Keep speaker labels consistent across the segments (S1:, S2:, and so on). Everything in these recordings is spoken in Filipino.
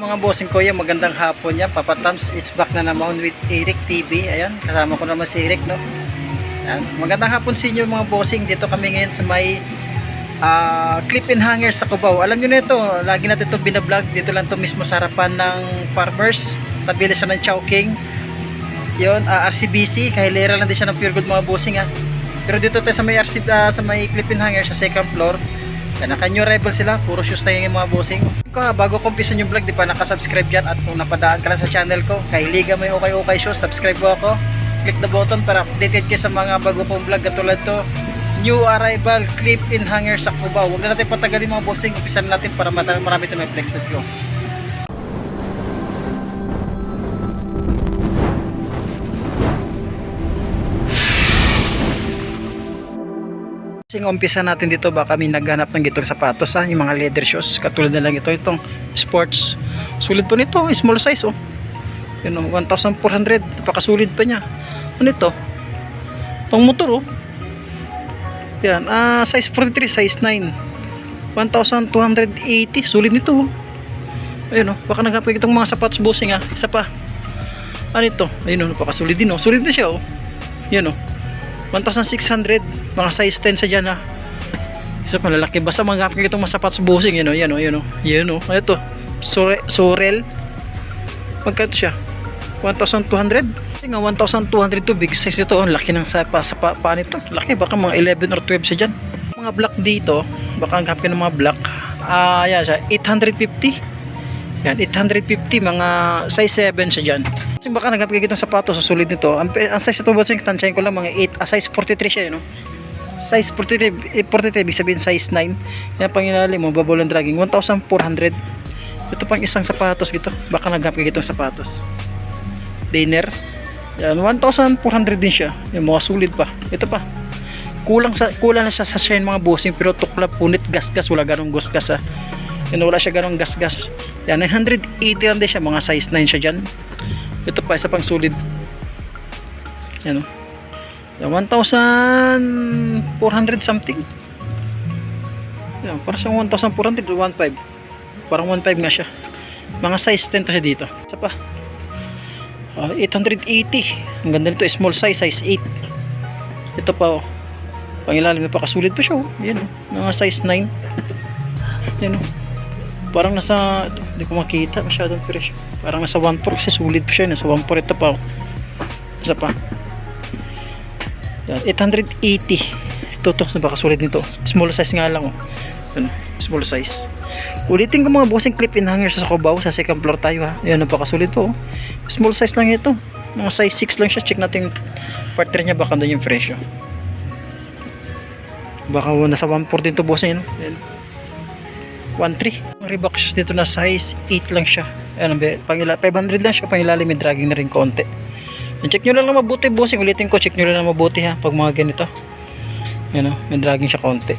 S1: Mga bossing ko yan, magandang hapon yan. Papa Tams, it's back na naman with Eric TV. Ayan, kasama ko naman si Eric, no? Ayan, magandang hapon sa inyo mga bossing. Dito kami ngayon sa may ah, clip and hanger sa Cubao. Alam nyo na ito, lagi natin ito binablog. Dito lang to mismo sa harapan ng farmers. Tabili siya ng Chowking. Yun, ah, RCBC. Kahilera lang din siya ng pure gold mga bossing ha. Pero dito tayo sa may, RC, ah, sa may clip and hanger sa second floor. Yan, naka-new rebel sila. Puro shoes tayo yung mga bossing. Ko, bago ko umpisa yung vlog, di pa nakasubscribe dyan. At kung napadaan ka lang sa channel ko, kay Liga May Okay Okay Shows, subscribe mo ako. Click the button para updated kayo sa mga bago kong vlog katulad to. New arrival, clip in hanger sa Cubao. Huwag na natin patagalin mga bossing. Umpisa na natin para marami tayo may flex. Let's go. Sing umpisa natin dito baka kami naghanap ng gitong sapatos ha, yung mga leather shoes. Katulad na lang ito itong sports. Sulit po nito small size oh. Yun oh 1,400 napakasulit pa niya. Ano ito? Pang motor oh. Yan ah size 43 size 9 1,280 sulit nito oh. Ayun oh baka naghanap itong mga sapatos bossing ha isa pa. Ano ito? Ayun oh napakasulit din oh. Sulit na siya oh. Yan oh 1,600 mga size 10 sa dyan ha. Isa pa lalaki. Basta mga kapag itong mga sapatos busing yun o yan o yan o yan o ito. Sore, Sorel. Magkano siya? 1,200 kasi nga 1,200 to big size ito ang laki ng sapa sa pa, paan ito? Laki baka mga 11 or 12 siya dyan. Mga black dito. Baka ang kapag ng mga black. Ah yan siya. 850 yan, 850 mga size 7 siya dyan. Kasi baka nagkapagay itong sapatos sa sulit nito. Ang, ang size ito bossing, tansyahin ko lang mga 8, ah, size 43 siya, no? Size 43, eh, 43, ibig sabihin size 9. Yan pang ilalim mo, babol and dragging, 1,400. Ito pang isang sapatos dito. Baka nagkapagay itong sapatos. Dinner. Yan, 1,400 din siya. Yung mga sulit pa. Ito pa. Kulang sa kulang na siya sa shine mga bossing pero tuklap punit gas-gas wala ganong gas-gas ah. Yan, wala siya ganong gas-gas. Yan, 980 lang din siya. Mga size 9 siya dyan. Ito pa, isa pang solid. Yan o. Yan, 1,400 something. Yan, parang siyang 1,400 or 1,500. Parang 1,500 nga siya. Mga size 10 to siya dito. Isa pa. Ah, 880. Ang ganda nito, small size, size 8. Ito pa oh. Pangilalim na pa, kasulid pa siya oh. Yan oh. Mga size 9. Yan oh parang nasa ito, hindi ko makita masyadong presyo parang nasa 1.4 kasi sulit pa siya nasa 1.4 ito pa oh. isa pa. Yan, 880 ito to baka sulit nito. Small size nga lang oh. Yan, small size. Ulitin ko mga bossing clip in hanger sa Cubao sa second floor tayo ha. Yan napakasulit po oh. small size lang ito. Mga size 6 lang siya check natin partner niya baka doon yung presyo. Baka nasa 1.4 din to yun, oh. yan 1.3 ang Reebok shoes dito na size 8 lang siya. Ayan, pangila, 500 lang siya. Pangilalim may dragging na rin konti. Check nyo lang lang mabuti bossing ulitin ko check nyo lang mabuti ha pag mga ganito. Yan o may dragging siya konti.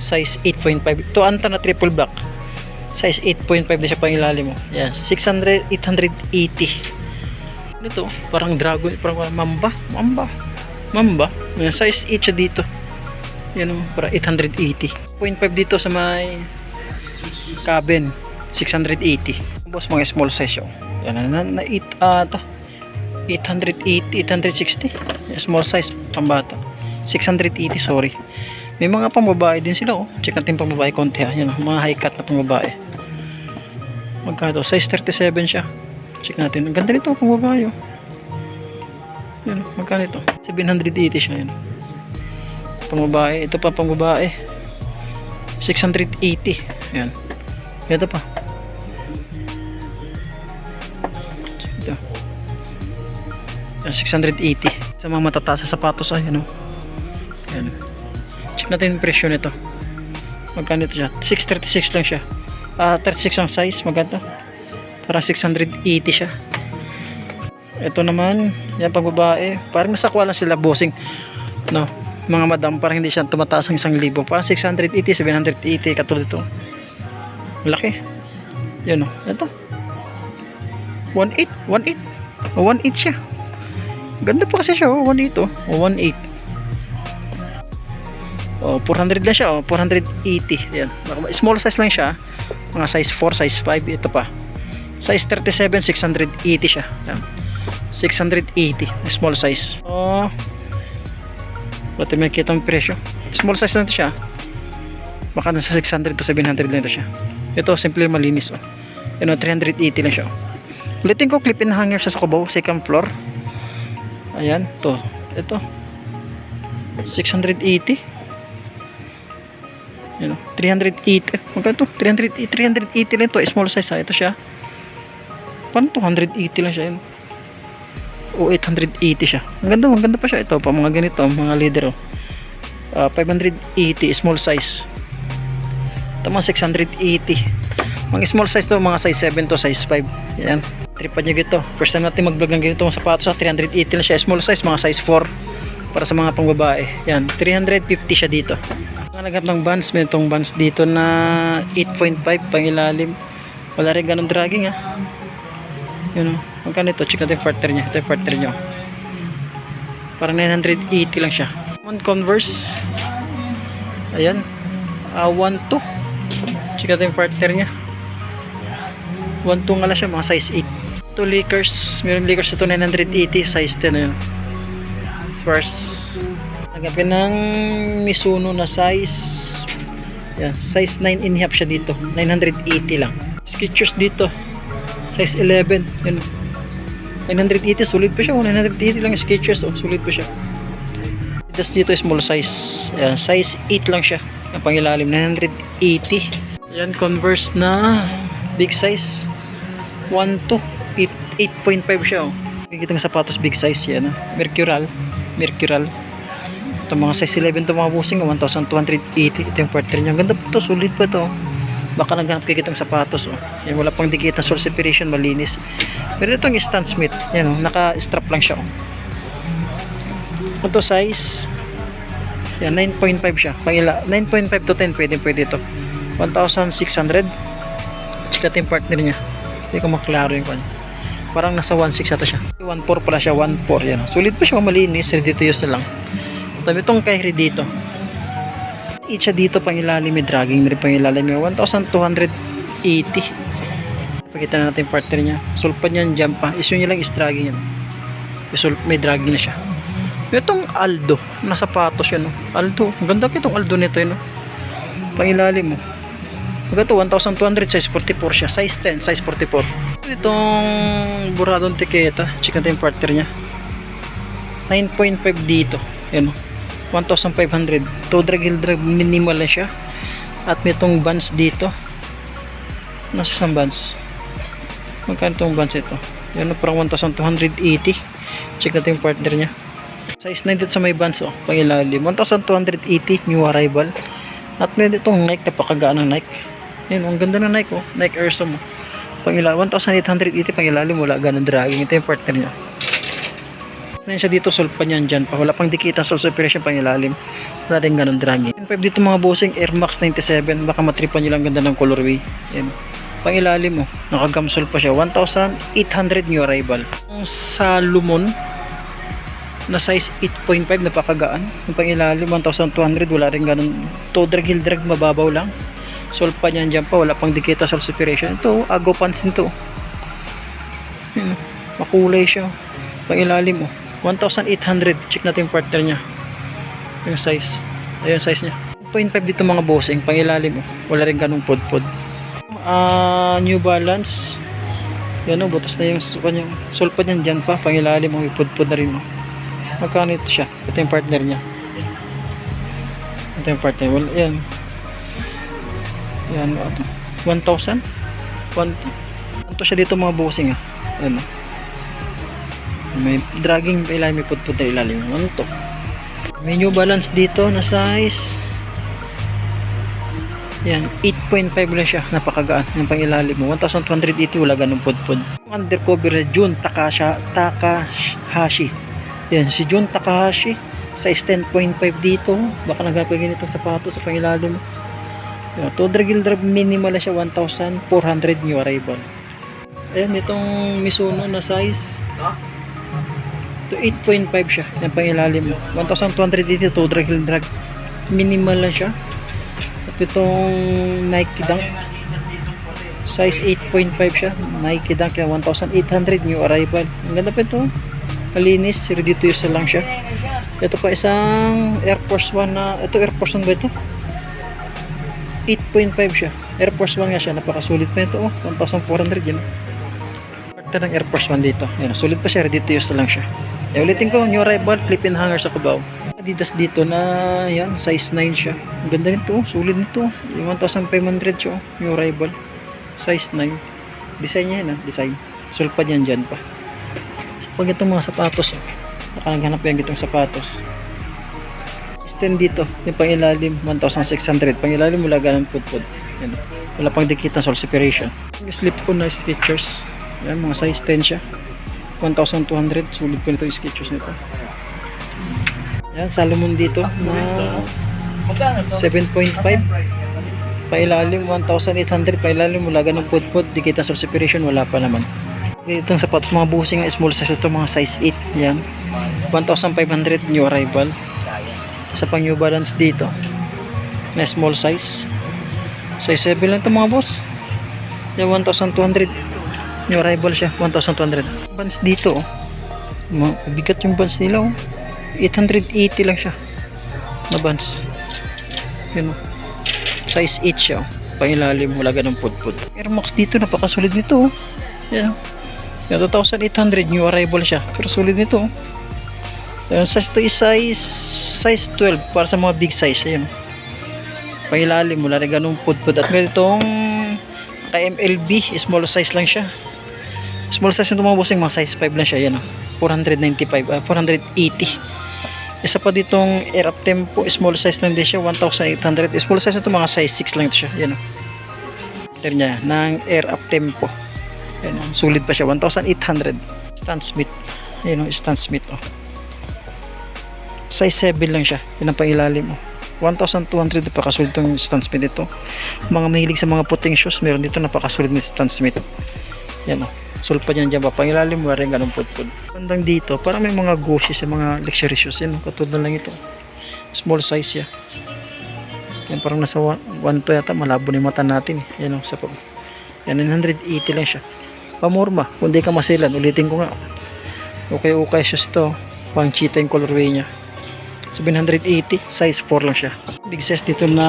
S1: Size 8.5 ito anta na triple black. Size 8.5 na siya pangilalim mo yan 600 880 nito parang dragon parang mamba? Mamba? Mamba? Yan, size 8 siya dito. Yan o para 880 0.5 dito sa may cabin 680 boss mga small size yun yan na, na, na 8 uh, to 880 860 Yan, small size pambata. 680 sorry. May mga pambabae din sila oh. Check natin pambabae konti ha yan oh, mga high cut na pambabae. Magkano? Size 37 siya. Check natin. Ang ganda nito pambabae oh. Yan oh, magkano ito? 780 siya yan. Pambabae. Ito pa pambabae. 680 yan ito pa. Ito. Yan, 680. Sa mga matataas sa sapatos ay ano. Yan. Check natin yung presyo nito. Magkano ito siya? 636 lang siya. Ah, 36 ang size. Maganda. Para 680 siya. Ito naman, yan pang babae. Parang nasakwa lang sila bossing. No, mga madam, parang hindi siya tumataas ng 1,000. Parang 680, 780 katulad ito. Malaki. Yan o. Ito. 1.8. 1.8. O 1.8 siya. Ganda pa kasi siya o. 1.8 o. O 1.8. O 400 lang siya o. 480. Yan. Small size lang siya. Mga size 4, size 5. Ito pa. Size 37, 680 siya. Yan. 680, small size. Oh. Pati may kitang presyo. Small size na ito siya. Baka nasa 600 to 700 lang ito siya. Ito, simple malinis. Oh. Oh, 380 lang siya. Oh. Ulitin ko, clip in hanger sa kubaw, second floor. Ayan, to. Ito. 680. Yan, oh, 380. Magkano to? 380, 380 lang to. Small size ha. Ito siya. Paano 280 lang siya yun? O 880 siya. Ang ganda, ang ganda pa siya ito. Pa mga ganito, mga leader oh. Ah, 580 small size. Ito mga 680. Mga small size to, mga size 7 to size 5. Yan. Tripan nyo gito. First time natin mag-vlog ng ganito mga sapatos. ah, 380 lang siya. Small size, mga size 4. Para sa mga pangbabae. Yan. 350 siya dito. Mga naghanap ng bands. May itong bands dito na 8.5 pang ilalim. Wala rin ganun dragging ah. Yun o. Magkano ito? Check natin partner niya. Ito yung partner niya. oh. Parang 980 lang siya. One Converse. Ayan. Ah, 1.2. Check natin yung partner niya. 1.2 nga lang siya. Mga size 8. Ito Lakers. Meron Lakers ito 980. Size 10 na yun. First. Nagapin ng Mizuno na size. Yan. Size 9 and a half siya dito. 980 lang. Skechers dito size 11 yun 980 sulit pa siya oh, 980 lang yung Skechers oh, sulit pa siya Tapos dito small size Ayan, size 8 lang siya ang pangilalim 980 yan Converse na. Big size. 1 to 8, 8.5 siya oh. Nakikita ng sapatos big size yan oh. Mercural. Mercural. Ito mga size 11 to mga busing oh, 1280 ito yung partner niya. Ganda po to sulit pa to. Baka naghanap kayo kitang sapatos oh. yan, wala pang dikit na sole separation malinis. Pero itong Stan Smith. Yan oh, naka strap lang siya oh. ito size. Yan 9.5 siya. Pangila, 9.5 to 10 pwede pwede ito 1,600 check natin partner niya. Hindi ko maklaro yung kanya parang nasa 1.6 ata siya. 1.4 pala siya 1.4 yan. Oh. sulit pa siya malinis ready to use na lang. Tabi itong kay dito. Each dito pang ilalim may dragging na rin pang ilalim. May 1280 pakita na natin yung partner niya. Sulpad niyan jump pa. Issue niya lang is dragging yan. Isul may dragging na siya. Itong Aldo na sapatos yan no? Aldo ganda kitong Aldo nito yun no? pang ilalim mo Maganda 1,200 size 44 siya. Size 10 size 44 itong buradong tiketa natin yung partner niya. 9.5 dito. O. 1,500 to drag heel drag minimal na siya. At may itong bands dito. Nasa isang bands magkano itong bands ito? O parang 1,280 check natin partner niya. Size 9 dito sa may bands oh pangilalim 1,280 new arrival. At may itong Nike napakagaan ng Nike yan ang ganda ng Nike oh. Nike Air Zoom oh. pangilalim 1,880 pangilalim wala ganun dragging. Ito yung partner niya. Na siya dito sulpa niyan dyan pa. Wala pang dikita sul separation pang ilalim. Wala din ganun dragging. 5 dito mga bossing Air Max 97 baka matripan nyo lang ganda ng colorway. Yan pang ilalim mo nakagamsol pa siya. 1,800 new arrival. Ang Salomon na size 8.5 napakagaan. Yung pang ilalim 1,200 wala rin ganun. To drag heel drag mababaw lang sulpa niyan dyan pa wala pang dikita sul separation. Ito ago pants nito. Yan makulay siya. Pang ilalim mo 1,800 check natin yung partner niya. Yung size. Ayun size niya. 0.5 dito mga bossing pang ilalim mo wala rin ganung pod pod Ah, New Balance. Yan o butas na yung kanyang sulpad niyan dyan pa. Pang ilalim mo may pod pod na rin mo magkano ito siya? Ito yung partner niya. Ito yung partner. Well, yan yan ano 1,000 1 ito siya dito mga bossing ah. Ano may dragging pa ilalim may putput na ilalim. Ano to? May new balance dito na size. Yan 8.5 lang siya. Napakagaan yung pang ilalim mo 1280 wala ganun putput. Undercover na Jun Takasha, Takahashi. Yan si Jun Takahashi size 10.5 dito. Baka nagkapag ganitong sapatos sa pang ilalim mo yan, to dragil drag minimal na siya 1,400 new arrival ayan itong Mizuno na size to 8.5 siya yan pang ilalim mo 1,200 dito to drag heel drag minimal lang siya at itong Nike Dunk Size 8.5 siya. Nike Dunk yan. 1,800 new arrival. Ang ganda pa ito. Malinis. Ready to use na lang siya. Ito pa isang Air Force 1 na... Ito Air Force 1 ba ito? 8.5 siya. Air Force 1 nga siya. Napakasulit pa ito. Oh. 1,400 yun. Parte ng Air Force 1 dito. Ayan, sulit pa siya. Ready to use na lang siya. E, ulitin ko. New arrival. Clip-in hanger sa Cubao. Adidas dito na yan. Size 9 siya. Ang ganda nito. oh. Sulit nito. Yung 1,500 siya. oh. New arrival. Size 9. Design niya yan. ah. Design. Sulpad yan dyan pa. So, pag itong mga sapatos. Oh. Baka naghanap yan itong sapatos. Stand dito, yung pangilalim 1,600. Pangilalim wala ganang pudpud. Yan. Wala pang dikit na separation. Yung slip ko na Skechers. Yan, mga size 10 siya. 1,200. Sulit ko nito yung Skechers nito. Yan, Salomon dito na 7.5. Pailalim 1,800. Pailalim wala ganang pudpud. Dikit na separation wala pa naman. Itong sapatos mga busing small size ito mga size 8. Yan. 1,500 new arrival sa pang New Balance dito na small size size 7 lang ito mga boss yung 1,200 new arrival siya 1,200 bands dito oh. Yung bands nila oh. 880 lang siya na bands yun oh. size 8 siya oh. pangilalim wala ganong pudpud Air Max dito napakasulid nito oh. yan oh. yung 2,800 new arrival siya pero solid nito oh. size to is size size 12 para sa mga big size ayun. Pangilalim mula rin ganun pudpud at meron itong KMLB small size lang siya. Small size yung tumabosing mga size 5 lang siya yan oh. 495 ah, 480 isa pa ditong air up tempo small size lang din siya 1800 small size ito mga size 6 lang ito siya yan oh. Meron niya ng air up tempo. Yan oh. sulit pa siya 1800 Stan Smith. Yan oh, Stan Smith oh size 7 lang siya. Yun ang pangilalim mo 1,200 napakasulit itong Stan Smith ito mga mahilig sa mga puting shoes meron dito napakasulit ni Stan Smith yan o sulpa niyan dyan pa pangilalim mo rin ganun putpud bandang dito parang may mga Gucci sa mga luxury shoes. Yan o katulad lang ito. Small size ya yan parang nasa 1 to yata. Malabo na yung mata natin eh. yan o sa pa yan 980 lang siya. Pamorma kung di ka masilan ulitin ko nga. Okay okay shoes ito pang cheetah yung colorway niya 780 size 4 lang siya. Big size dito na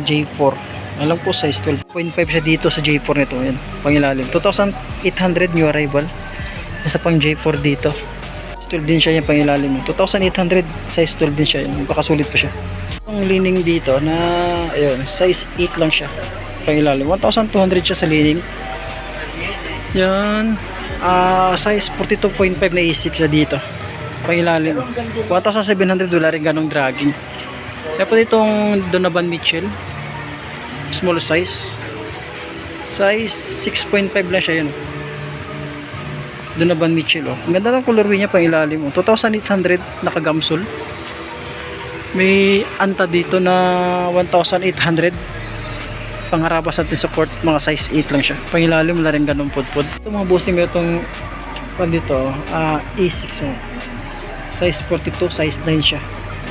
S1: J4 alam ko size 12.5 siya dito sa J4 nito yan pangilalim. 2,800 new arrival. Isa pang J4 dito. 12 din siya yung pangilalim. 2,800 size 12 din siya yan pakasulit pa siya. Ang lining dito na ayun size 8 lang siya. Pangilalim. 1,200 siya sa lining. Yan ah size 42.5 na isik siya dito pangilalim 1,700 wala rin ganong dragging. Tapos itong Donovan Mitchell. Small size. Size 6.5 lang siya yun. Donovan Mitchell oh. ang ganda ng colorway niya pangilalim oh. 2,800 nakagamsol. May anta dito na 1,800 pangarabas natin sa court mga size 8 lang siya. Pangilalim wala rin ganong pudpud. Ito mga bossing mo itong pan dito ah E6 oh size 42, size 9 siya.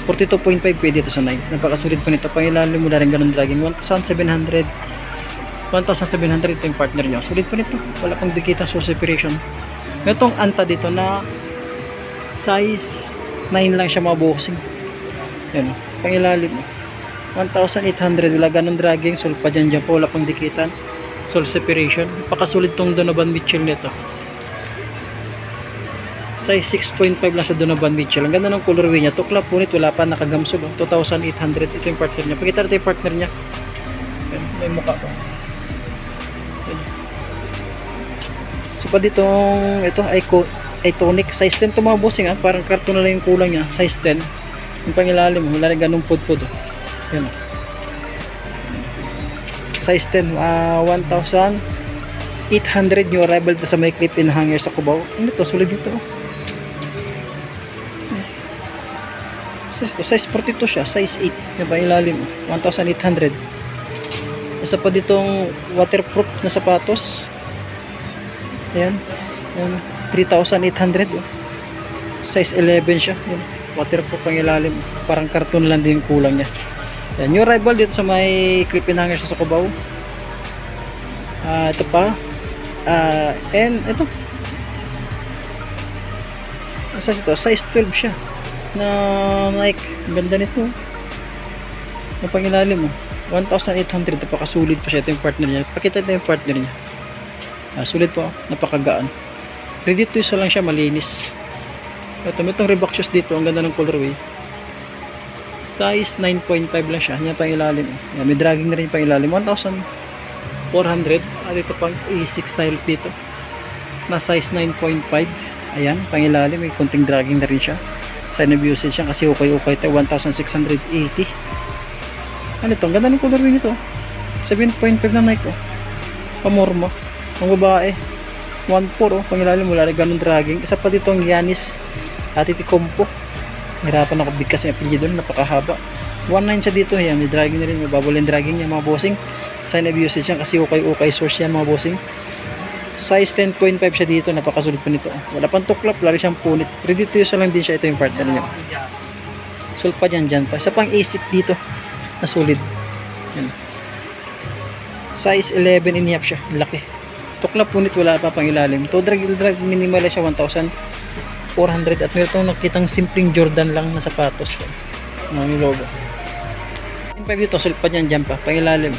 S1: 42.5 pwede ito sa 9. Napakasulit pa nito. Pangilalim mo na rin ganun dragging. 1,700 1,700 ito yung partner nyo. Sulit pa nito. Wala pang dikita source separation. Itong anta dito na size 9 lang siya mabuhosing. Yan o. Pangilalim mo. 1,800. Wala ganun dragging. Sulpa dyan dyan po. Wala pang dikitan. Source separation. Napakasulit tong Donovan Mitchell nito size 6.5 lang sa Donovan Mitchell. Ang ganda ng colorway niya. Tukla punit, wala pa nakagamsol. Oh. 2,800. Ito yung partner niya. Pakita natin yung partner niya. Ayan, may mukha. Ayan. So pa ditong ito Ico, Iconic size 10 to mga bossing ha. Parang karton na lang yung kulang niya. Size 10. Yung pangilalim, wala rin ganung pud-pud. Oh. Ayan. oh. Size 10, ah 1,800 new arrival to sa may clip in hanger sa Cubao. Ano to? Sulit dito. Oh. Size to size 42 siya size 8 yung ilalim 1,800 isa pa ditong waterproof na sapatos ayan, ayan 3,800 oh. size 11 siya ayan. waterproof ang ilalim parang karton lang din kulang niya ayan, yung rival dito sa may clip in hanger sa Sukubaw Ah, ito pa. Ah, and ito. Asa ito? Size 12 siya. Na Nike. Ganda nito. Ang pangilalim mo. 1,800. Napakasulit pa siya. Ito yung partner niya. Pakita ito yung partner niya. Ah, sulit po. Napakagaan. Ready to use lang siya. Malinis. Ito, may itong Reebok dito. Ang ganda ng colorway. Size 9.5 lang siya. Yan pang ilalim. eh. Yan, may dragging na rin pang ilalim. 1,400. At ito pang A6 style dito. Na size 9.5. Ayan, pang. May konting dragging na rin siya. Of usage siya kasi ukay-ukay ito. 1,680. Ano ito? Ang ganda ng colorway nito. 7.5 na Nike oh. Pamorma. Ang babae. 1.4 oh. Pangilalim mula rin ganun dragging. Isa pa dito ang Yanis. At iti Compo. Hirapan ako bigkas yung apelyido. Napakahaba. 1.9 siya dito. Ayan, may dragging na rin. May bubble and dragging niya mga bossing. Sign of usage yan kasi ukay-ukay source yan mga bossing. Size 10.5 siya dito. Napakasulit pa nito. Wala pang tuklap. Lari siyang punit. Ready to use lang din siya. Ito yung partner niya. Sulpa dyan dyan pa. Isa pang ASIC dito. Na solid. Yan. Size 11 in half siya. Laki. Tuklap punit wala pa pang ilalim. To drag drag minimal siya 1,400 at meron itong nakitang simpleng Jordan lang na sapatos. Ano yung logo. Yung 5 dito, sulpa dyan dyan pa. Pang ilalim.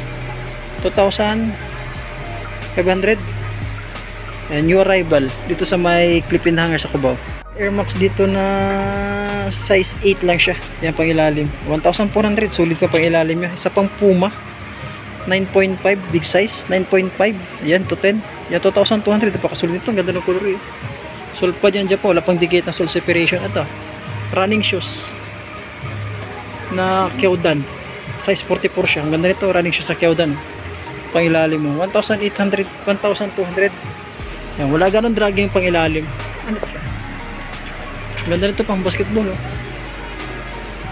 S1: 2,500. Ayan, new arrival. Dito sa may clip-in hanger sa Cubao. Air Max dito na size 8 lang siya. Yan pang ilalim. 1,400. Sulit pa pang ilalim niya. Isa pang Puma. 9.5 big size. 9.5. Yan to 10. Yan 2,200. Napakasulit nito. Ganda ng color eh. Sol pa dyan dyan po. Wala pang dikit na sol separation. Ito. Running shoes. Na Kyodan. Size 44 siya. Ang ganda nito. Running shoes sa Kyodan. Pang ilalim mo. 1,800. 1,200. Yan. Wala ganun dragging pang ilalim. Ano siya? Ganda nito pang basketball oh.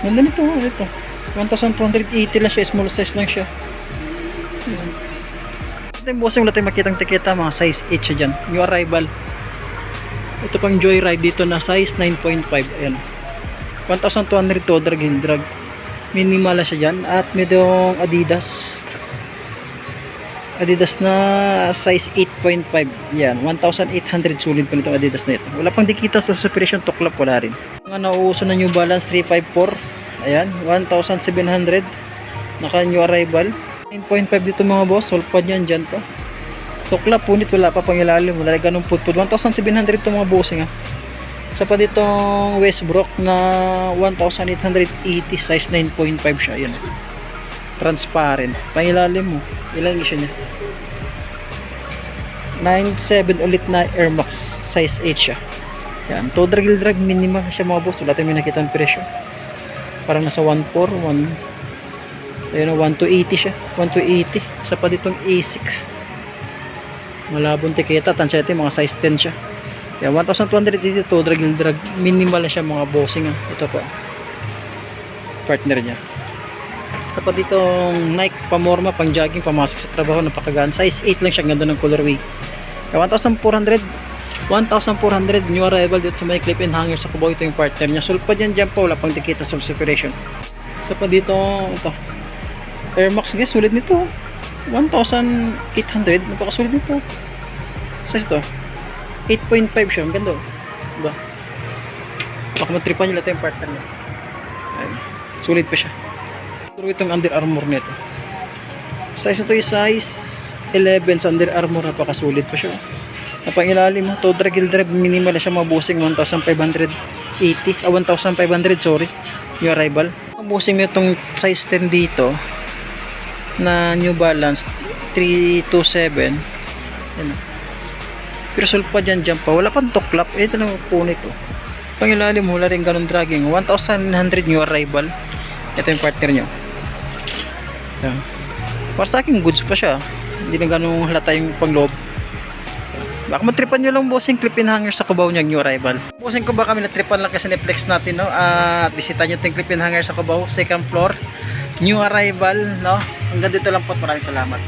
S1: Ganda nito oh, ito. 1,280 lang siya, small size lang siya. Ayan. Ito yung bossing wala tayong makitang tikita, mga size 8 siya dyan. New arrival. Ito pang joyride dito na size 9.5. Ayan. 1,200 to drag and drag. Minimal siya dyan. At medong Adidas. Adidas na size 8.5. Yan, 1,800 sulit pa nitong Adidas na ito. Wala pang dikitas sa separation tuklap wala rin. Mga nauuso na New Balance 354. Ayan, 1,700. Naka new arrival. 9.5 dito mga boss. Sulpad yan dyan pa. Tuklap punit wala pa pang ilalim. Wala rin ganun putput. 1,700 ito mga bossing ha. Sa pa ditong Westbrook na 1,880 size 9.5 siya. Yan. Transparent. Pangilalim mo. Ilang issue niya? 97 ulit na Air Max size 8 siya. Yan. To drag drag minimal siya mga boss. Wala tayong may nakita ang presyo. Parang nasa 1.4, 1 Ayun, 1 to 80 siya. 1 to 80. Sa pa ditong A6. Malabong tiketa. Tansya mga size 10 siya. Yan, 1,280 to drag drag. Minimal na siya mga bossing. Ah. Ito po. Partner niya. Sa pa ditong Nike pamorma pang jogging pamasok sa trabaho napakagaan. Size 8 lang siya. Ganda ng colorway. Yan, 1,400 1,400 new arrival dito sa may clip and hanger sa Cubao ito yung partner niya sulpad yan dyan po wala pang tikita sa separation sa pa dito ito Air Max guys sulit nito 1,800 napakasulit nito size ito 8.5 siya ang ganda oh. diba baka matripan nyo lahat yung partner niya Ayan. sulit pa siya pero itong Under Armour nito size nito yung size 11 sa Under Armour napakasulit pa siya. Na pangilalim mo to drag drive minimal siya mabusing 1,580 ah 1,500 sorry. Yung arrival. Mabusing mo itong size 10 dito na New Balance 327 yan pero sulpa dyan dyan pa. Wala pang tuklap. Eh ito lang punit oh. Pangilalim wala rin ganun dragging. 1,900 new arrival. Ito yung partner nyo yan para sa akin goods pa siya hindi na ganun halata yung pagloob Baka matripan nyo lang bossing clip-in hanger sa Cubao niyang new arrival. Bossing ko ba kami natripan lang kasi na-flex natin no. Ah, bisita nyo yung clip-in hanger sa Cubao, second floor. New arrival no. Hanggang dito lang po. Maraming salamat.